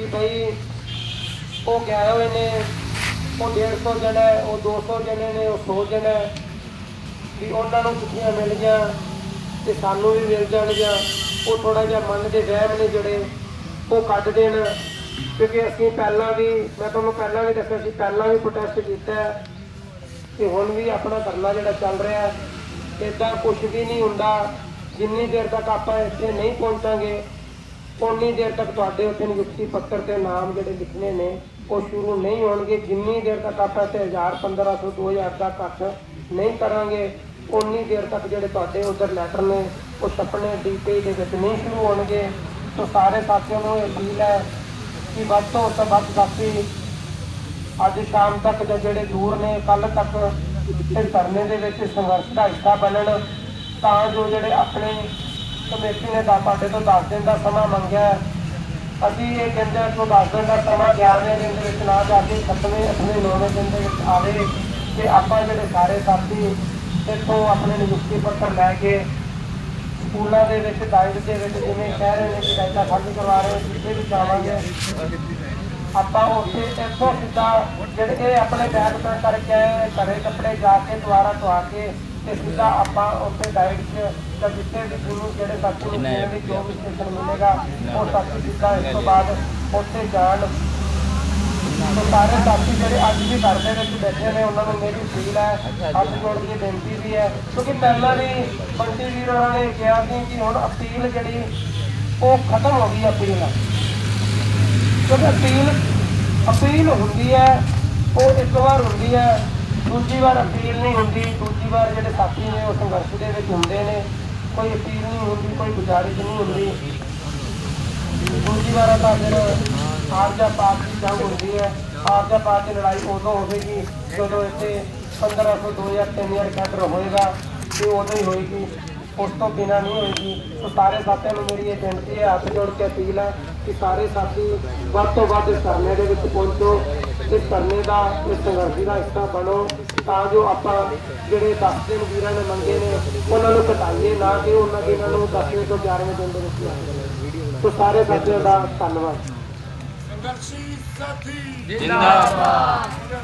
ਕਿ ਭਈ ਉਹ ਗਏ ਹੋਏ ਨੇ ਉਹ 150 ਜਣਾ ਹੈ, ਉਹ 200 ਜਣੇ ਨੇ ਉਹ 100 ਜਣਾ ਹੈ। ਵੀ ਉਹਨਾਂ ਨੂੰ ਛੁੱਟੀਆਂ ਮਿਲ ਗਿਆ ਤੇ ਸਾਨੂੰ ਵੀ ਮਿਲ ਜਾਣਗੀਆਂ ਉਹ ਥੋੜਾ ਜਿਹਾ ਮਨ ਦੇ ਵਹਿਮ ਨੇ ਜਿਹੜੇ ਉਹ ਕੱਢ ਦੇਣ ਕਿਉਂਕਿ ਅਸੀਂ ਪਹਿਲਾਂ ਵੀ ਮੈਂ ਤੁਹਾਨੂੰ ਪਹਿਲਾਂ ਵੀ ਦੱਸਿਆ ਸੀ ਪਹਿਲਾਂ ਵੀ ਪ੍ਰੋਟੈਸਟ ਕੀਤਾ ਹੈ ਤੇ ਹੁਣ ਵੀ ਆਪਣਾ ਧਰਨਾ ਜਿਹੜਾ ਚੱਲ ਰਿਹਾ ਹੈ ਇਦਾਂ ਕੁਝ ਵੀ ਨਹੀਂ ਹੁੰਦਾ ਜਿੰਨੀ ਦੇਰ ਤੱਕ ਆਪਾਂ ਇੱਥੇ ਨਹੀਂ ਪਹੁੰਚਾਂਗੇ ਉਨੀ ਦੇਰ ਤੱਕ ਤੁਹਾਡੇ ਉੱਤੇ ਨਿਯੁਕਤੀ ਪੱਤਰ ਤੇ ਨਾਮ ਜਿਹੜੇ ਲਿਖਣੇ ਨੇ, ਉਹ ਸ਼ੁਰੂ ਨਹੀਂ ਹੋਣਗੇ। ਜਿੰਨੀ ਦੇਰ ਤੱਕ ਆਪਾਂ ਇੱਥੇ 1000 1500 2000 ਦਾ ਘੱਟ ਨਹੀਂ ਕਰਾਂਗੇ ਉਨੀ ਦੇਰ ਤੱਕ ਜਿਹੜੇ ਤੁਹਾਡੇ ਉਧਰ ਲੈਟਰ ਨੇ, ਉਹ ਛਪਣੇ ਡੀਪੀ ਦੇ ਵਿੱਚ ਨਹੀਂ ਸ਼ੁਰੂ ਹੋਣਗੇ। ਸੋ ਸਾਰੇ ਸਾਥੀਆਂ ਨੂੰ ਇਹ ਅਪੀਲ ਹੈ ਕਿ ਵੱਧ ਤੋਂ ਵੱਧ ਸਾਥੀ, ਅੱਜ ਸ਼ਾਮ ਤੱਕ ਜਾਂ ਜਿਹੜੇ ਦੂਰ ਨੇ ਕੱਲ ਤੱਕ ਇਸ ਧਰਨੇ ਦੇ ਵਿੱਚ ਸੰਘਰਸ਼ ਦਾ ਹਿੱਸਾ ਬਣਨ, ਤਾਂ ਜੋ ਜਿਹੜੇ ਆਪਣੇ ਕਮੇਟੀ ਨੇ ਤਾਂ ਤੁਹਾਡੇ ਤੋਂ 10 ਦਿਨ ਦਾ ਸਮਾਂ ਮੰਗਿਆ ਅਸੀਂ ਇਹ ਕਹਿੰਦੇ ਹਾਂ ਕਿ 10 ਦਿਨ ਦਾ ਸਮਾਂ 11ਵੇਂ ਦਿਨ ਦੇ ਵਿੱਚ ਨਾ ਜਾ ਕੇ 7ਵੇਂ 8ਵੇਂ 9ਵੇਂ ਦਿਨ ਦੇ ਵਿੱਚ ਆਵੇ ਤੇ ਆਪਾਂ ਜਿਹੜੇ ਸਾਰੇ ਸਾਥੀ ਇੱਥੋਂ ਆਪਣੇ ਨਿਯੁਕਤੀ ਪੱਤਰ ਲੈ ਕੇ ਸਕੂਲਾਂ ਦੇ ਵਿੱਚ ਡਾਈਟ ਦੇ ਵਿੱਚ ਜਿਵੇਂ ਕਹਿ ਰਹੇ ਨੇ ਕਿ ਡਾਈਟਾਂ ਖਾਲੀ ਕਰਵਾ ਰਹੇ ਜਿੱਥੇ ਵੀ ਜਾਵਾਂਗੇ, ਆਪਾਂ ਉੱਥੇ ਇੱਥੋਂ ਸਿੱਧਾ ਜਿਹੜੇ ਇਹ ਆਪਣੇ ਬੈਗ ਪੈਕ ਕਰਕੇ ਘਰੇ ਕੱਪੜੇ ਜਾ ਕੇ ਦੁਆਰਾ ਧਵਾ ਕੇ ਤੇ ਸਿੱਧਾ ਆਪਾਂ ਉੱਥੇ ਜਾਂ ਜਿੱਥੇ ਵੀ ਜਿਹੜੇ ਸਾਥੀ ਨੂੰ ਜਿਹੜੇ ਵੀ ਜੋ ਵੀ ਸਟੇਸ਼ਨ ਮਿਲੇਗਾ ਉਹ ਸਾਥੀ ਸਿੱਧਾ ਇਸ ਤੋਂ ਬਾਅਦ ਉੱਥੇ ਜਾਣ। ਸਾਰੇ ਸਾਥੀ ਜਿਹੜੇ ਅੱਜ ਵੀ ਘਰ ਦੇ ਵਿੱਚ ਬੈਠੇ ਨੇ ਉਹਨਾਂ ਨੂੰ ਮੇਰੀ ਅਪੀਲ ਹੈ ਹੱਥ ਜੋੜ ਕੇ ਬੇਨਤੀ ਵੀ ਹੈ ਕਿਉਂਕਿ ਪਹਿਲਾਂ ਵੀ ਬੰਟੀ ਵੀਰ ਹੋਰਾਂ ਨੇ ਕਿਹਾ ਸੀ ਕਿ ਹੁਣ ਅਪੀਲ ਜਿਹੜੀ ਉਹ ਖਤਮ ਹੋ ਗਈ ਅਪੀਲ ਕਿਉਂਕਿ ਅਪੀਲ ਅਪੀਲ ਹੁੰਦੀ ਹੈ ਉਹ ਇੱਕ ਵਾਰ ਹੁੰਦੀ ਹੈ ਦੂਜੀ ਵਾਰ ਅਪੀਲ ਨਹੀਂ ਹੁੰਦੀ, ਦੂਜੀ ਵਾਰ ਜਿਹੜੇ ਸਾਥੀ ਨੇ ਉਹ ਸੰਘਰਸ਼ ਦੇ ਵਿੱਚ ਹੁੰਦੇ ਨੇ, ਕੋਈ ਅਪੀਲ ਨਹੀਂ ਹੁੰਦੀ, ਕੋਈ ਗੁਜ਼ਾਰਿਸ਼ ਨਹੀਂ ਹੁੰਦੀ। ਦੂਜੀ ਵਾਰ ਤਾਂ ਫਿਰ ਆਰਜਾ ਪਾਰਟੀ ਦੀ ਜੰਗ ਹੁੰਦੀ ਹੈ। ਆਰਜਾ ਪਾਰਟੀ ਦੀ ਲੜਾਈ ਉਦੋਂ ਹੋਵੇਗੀ ਜਦੋਂ ਇੱਥੇ 1500 2000 3000 ਕੈਡਰ ਹੋਏਗਾ। ਤੇ ਉਦੋਂ ਹੀ ਹੋਏਗੀ, ਉਸ ਤੋਂ ਬਿਨਾ ਨਹੀਂ ਹੋਏਗੀ। ਸੋ ਸਾਰੇ ਸਾਥੀਆਂ ਨੂੰ ਮੇਰੀ ਇਹ ਬੇਨਤੀ ਹੈ ਹੱਥ ਜੋੜ ਕੇ ਅਪੀਲ ਹੈ ਕਿ ਸਾਰੇ ਸਾਥੀ ਵੱਧ ਤੋਂ ਵੱਧ ਇਸ ਧਰਨੇ ਦੇ ਵਿੱਚ ਪਹੁੰਚੋ। ਇਸ ਧਰਨੇ ਦਾ ਇਸ ਸੰਘਰਸ਼ ਦਾ ਹਿੱਸਾ ਬਣੋ ਤਾਂ ਜੋ ਆਪਾਂ ਜਿਹੜੇ 10 ਦਿਨ ਵੀਰਾਂ ਨੇ ਮੰਗੇ ਨੇ ਉਹਨਾਂ ਨੂੰ ਘਟਾਈਏ ਨਾ ਕਿ ਉਹਨਾਂ ਦਿਨਾਂ ਨੂੰ 10ਵੇਂ ਤੋਂ 11ਵੇਂ ਦਿਨ ਦੇ ਵਿੱਚ ਲਾਈਏ ਸੋ ਸਾਰੇ ਸਾਥੀਆਂ ਦਾ ਧੰਨਵਾਦ। ਸੰਘਰਸ਼ੀ ਸਾਥੀ ਜਿੰਦਾਬਾਦ।